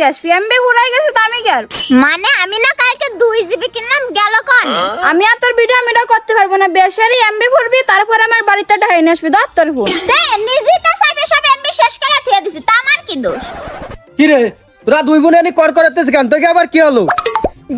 করতে আসবি? এমবি ফুরাই গেছে তো আমি আর? মানে আমি না কালকে দুই জিবি কিনলাম গেল কন? আমি আর তোর ভিডিও মিডিও করতে পারব না। বেশারি এমবি ফুরবি তারপর আমার বাড়িতে ঢাই নিয়ে আসবি। ধর তোর ফোন। দে নিজেই তো সাইবে সব এমবি শেষ করে থুয়ে দিছি তা আমার কি দোষ? কি রে? তোরা দুই বোনে এনে কর করাতেছিস কেন? তোকে আবার কি হলো?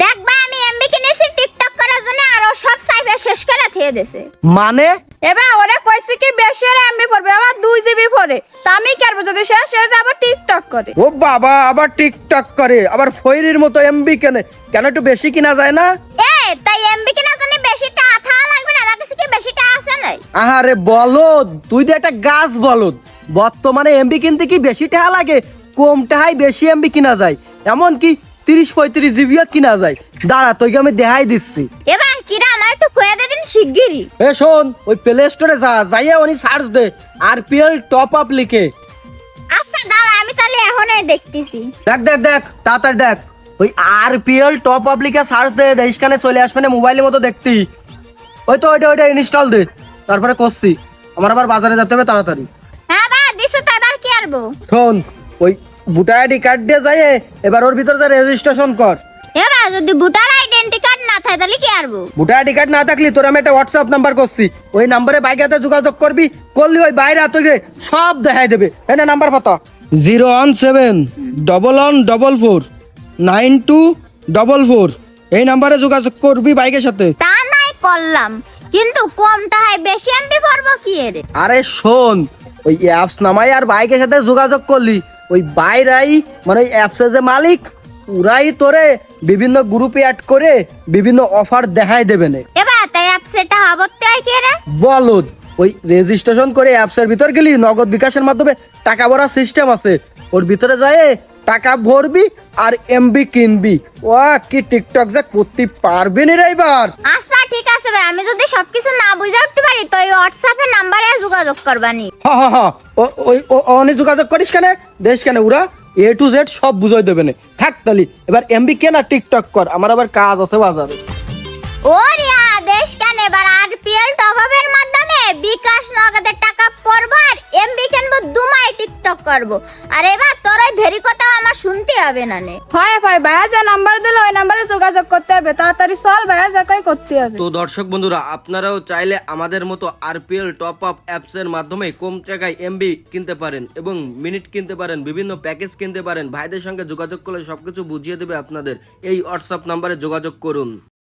দেখ ভাই আমি এমবি কিনেছি টিকটক করার জন্য আর সব সাইবে শেষ করে থুয়ে দিছে। মানে? এবার ওরা কইছে কি বেশি আর এমবি পড়বে আমার দুই জিবি পড়ে। তা আমি করব যদি শেষ হয়ে যায় আবার টিকটক করে। ও বাবা আবার টিকটক করে আবার ফইরির মতো এমবি কেনে। কেন একটু বেশি কিনা যায় না? এ তাই এমবি কেনার জন্য বেশি টাকা থাকা লাগবে না আমার কাছে কি বেশি টাকা আছে নাই? আহারে বলদ তুই তো একটা গাছ বলদ। বর্তমানে এমবি কিনতে কি বেশি টাকা লাগে? কম টাকায় বেশি এমবি কিনা যায়। এমন কি তিরিশ পঁয়ত্রিশ জিবিও কিনা যায়। দাঁড়া তোকে আমি দেখাই দিচ্ছি। এবার কিরা আমার একটু কয়ে দে দিন শিগগিরই। এ শোন ওই প্লে স্টোরে যা যাইয়া উনি সার্চ দে আরপিএল টপ আপ লিখে। আচ্ছা দাঁড়া আমি তাহলে এখনই দেখতেছি। দেখ দেখ দেখ তাড়াতাড়ি দেখ। ওই আরপিএল টপ আপ লিখে সার্চ দে দেশখানে চলে আসবে না মোবাইলের মতো দেখতি। ওই তো ওইটা ওইটা ইনস্টল দে। তারপরে করছি। আমার আবার বাজারে যেতে হবে তাড়াতাড়ি। হ্যাঁ বা দিছো তো এবার কি আরবো শোন ওই ভোটার আইডি কার্ড দিয়ে যাই এবার ওর ভিতরে যা রেজিস্ট্রেশন কর। এবার যদি ভোটার না থাকে তাহলে কি আরবো? ভোটার আইডি কার্ড না থাকলে তোর আমি একটা হোয়াটসঅ্যাপ নাম্বার করছি। ওই নাম্বারে বাইকাতে যোগাযোগ করবি করলি ওই বাইরে হাত সব দেখাই দেবে। এনে নাম্বার পাতা। Zero one seven double one double four nine two double four. এই নাম্বারে যোগাযোগ করবি বাইকের সাথে। তা নাই করলাম কিন্তু কম টাকায় বেশি এমবি পড়ব কি এর? আরে শোন ওই অ্যাপস নামাই আর বাইকের সাথে যোগাযোগ করলি ওই বাইরাই মানে ওই অ্যাপসের যে মালিক ওরাই তোরে বিভিন্ন গ্রুপে অ্যাড করে বিভিন্ন অফার দেখাই দেবে না। এবার তাই অ্যাপসেটা হবতে হয় কি রে? বলদ ওই রেজিস্ট্রেশন করে অ্যাপসের ভিতর গেলি নগদ বিকাশের মাধ্যমে টাকা ভরা সিস্টেম আছে। ওর ভিতরে যায় টাকা ভরবি আর এমবি কিনবি। ও কি টিকটক যে করতে পারবি নি রে এবার। আচ্ছা ঠিক আছে ভাই আমি যদি সবকিছু না বুঝে উঠতে পারি তো এই হোয়াটসঅ্যাপে নাম্বারে যোগাযোগ করবানি। হা হা হা ও- ওই ও- অনে যোগাযোগ করিস কেন? দেশ কেন ওরা এ টু জেড সব বুঝাই দেবে না। থাক তালি, এবার এমবি কেন আর টিকটক কর, আমার আবার কাজ আছে বাজারে। ও রিয়া দেশ কেন, এবার আরপিএল টপ আপের মাধ্যমে বিকাশ নগদের টিকটক করব। আর এবার তোর ওই ধেরি কথা আমার শুনতে হবে না নে। হয় ভাই ভাইয়া যে নাম্বার দিলে ওই নাম্বারে যোগাযোগ করতে হবে। তাড়াতাড়ি চল ভাইয়া যা কই করতে হবে। তো দর্শক বন্ধুরা আপনারাও চাইলে আমাদের মতো আরপিএল টপ আপ অ্যাপস এর মাধ্যমে কম টাকায় এমবি কিনতে পারেন এবং মিনিট কিনতে পারেন বিভিন্ন প্যাকেজ কিনতে পারেন। ভাইদের সঙ্গে যোগাযোগ করলে সবকিছু বুঝিয়ে দেবে আপনাদের। এই হোয়াটসঅ্যাপ নাম্বারে যোগাযোগ করুন।